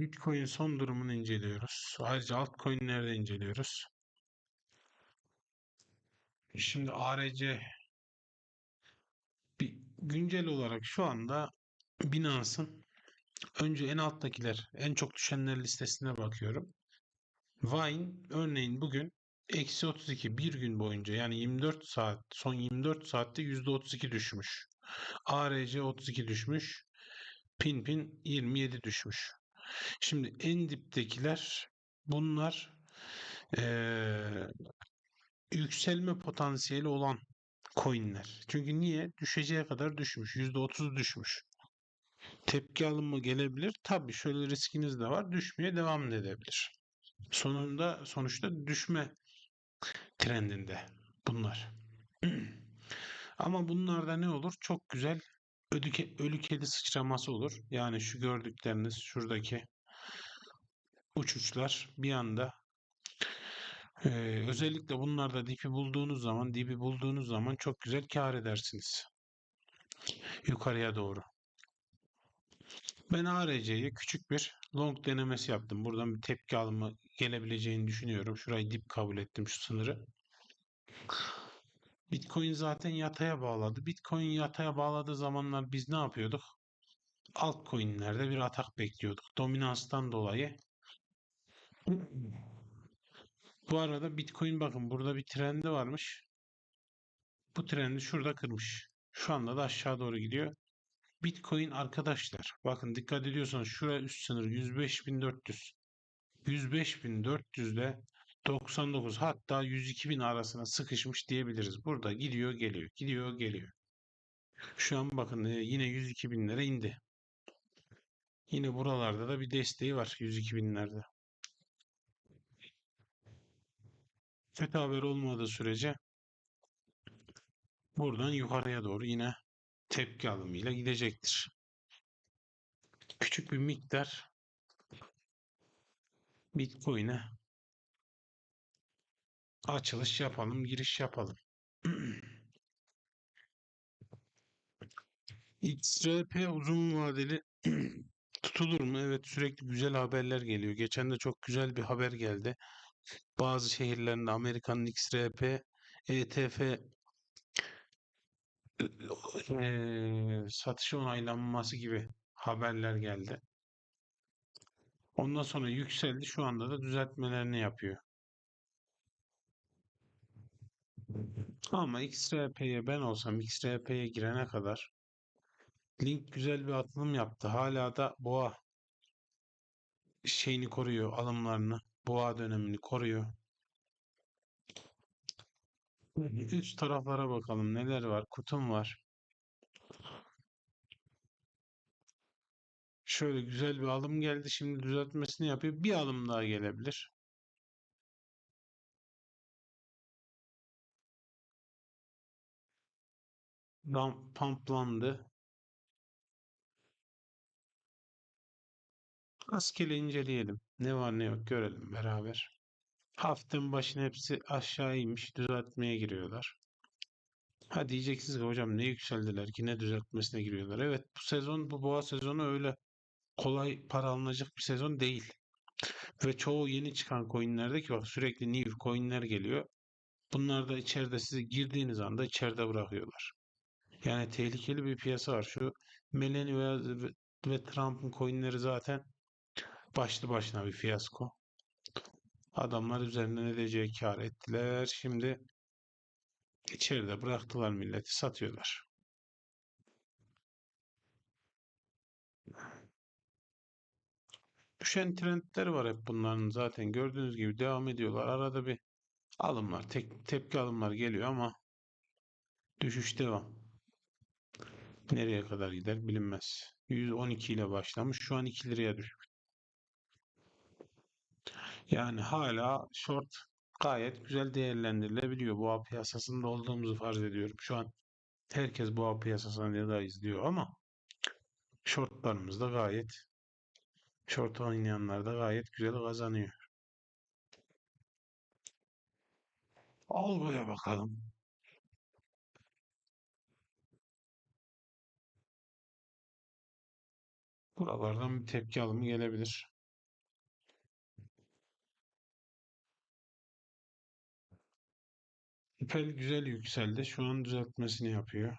Bitcoin son durumunu inceliyoruz. Ayrıca altcoin'leri de inceliyoruz. Şimdi ARC bir güncel olarak şu anda Binance'ın önce en alttakiler, en çok düşenler listesine bakıyorum. Vine örneğin bugün eksi 32 bir gün boyunca yani 24 saat son 24 saatte %32 düşmüş. ARC 32 düşmüş. Pinpin 27 düşmüş. Şimdi en diptekiler bunlar eee, yükselme potansiyeli olan coinler. Çünkü niye? Düşeceği kadar düşmüş. %30 düşmüş. Tepki alımı gelebilir. Tabii şöyle riskiniz de var. Düşmeye devam edebilir. Sonunda sonuçta düşme trendinde bunlar. Ama bunlarda ne olur? Çok güzel ölü, ölü kedi sıçraması olur. Yani şu gördükleriniz şuradaki uçuşlar bir anda Ee, özellikle bunlarda dipi bulduğunuz zaman, dibi bulduğunuz zaman çok güzel kâr edersiniz. Yukarıya doğru. Ben ARC'ye küçük bir long denemesi yaptım. Buradan bir tepki alımı gelebileceğini düşünüyorum. Şurayı dip kabul ettim şu sınırı. Bitcoin zaten yataya bağladı. Bitcoin yataya bağladığı zamanlar biz ne yapıyorduk? Altcoin'lerde bir atak bekliyorduk. Dominanstan dolayı. Bu arada Bitcoin bakın burada bir trendi varmış. Bu trendi şurada kırmış. Şu anda da aşağı doğru gidiyor. Bitcoin arkadaşlar bakın dikkat ediyorsanız şuraya üst sınır 105.400. 105.400 ile 99 hatta 102.000 arasına sıkışmış diyebiliriz. Burada gidiyor geliyor gidiyor geliyor. Şu an bakın e, yine 102.000'lere indi. Yine buralarda da bir desteği var 102.000'lerde. Kötü haber olmadığı sürece buradan yukarıya doğru yine tepki alımıyla gidecektir. Küçük bir miktar Bitcoin'e açılış yapalım, giriş yapalım. XRP uzun vadeli tutulur mu? Evet sürekli güzel haberler geliyor. Geçen de çok güzel bir haber geldi. Bazı şehirlerinde Amerika'nın XRP ETF eee satışı onaylanması gibi haberler geldi. Ondan sonra yükseldi. Şu anda da düzeltmelerini yapıyor. Ama XRP'ye ben olsam XRP'ye girene kadar Link güzel bir atılım yaptı. Hala da boğa şeyini koruyor, alımlarını. Boğa dönemini koruyor. Üst taraflara bakalım. Neler var? Kutum var. Şöyle güzel bir alım geldi. Şimdi düzeltmesini yapıyor. Bir alım daha gelebilir. Pamplandı. Rastgele inceleyelim. Ne var ne yok görelim beraber. Haftanın başına hepsi aşağı inmiş. Düzeltmeye giriyorlar. Ha diyeceksiniz ki hocam ne yükseldiler ki ne düzeltmesine giriyorlar. Evet bu sezon bu boğa sezonu öyle kolay para alınacak bir sezon değil. Ve çoğu yeni çıkan coinlerde ki bak sürekli new coinler geliyor. Bunlar da içeride sizi girdiğiniz anda içeride bırakıyorlar. Yani tehlikeli bir piyasa var. Şu Melanie ve, ve Trump'ın coinleri zaten başlı başına bir fiyasko. Adamlar üzerinden edeceği kar ettiler. Şimdi içeride bıraktılar milleti satıyorlar. Düşen trendler var hep bunların zaten gördüğünüz gibi devam ediyorlar. Arada bir alımlar, tek, tepki alımlar geliyor ama düşüş devam. Nereye kadar gider bilinmez. 112 ile başlamış şu an 2 liraya düşmüş. Yani hala short gayet güzel değerlendirilebiliyor. Boğa piyasasında olduğumuzu farz ediyorum. Şu an herkes boğa piyasasını da izliyor ama shortlarımız da gayet short oynayanlar da gayet güzel kazanıyor. Algo'ya bakalım. Buralardan bir tepki alımı gelebilir. İpel güzel yükseldi. Şu an düzeltmesini yapıyor.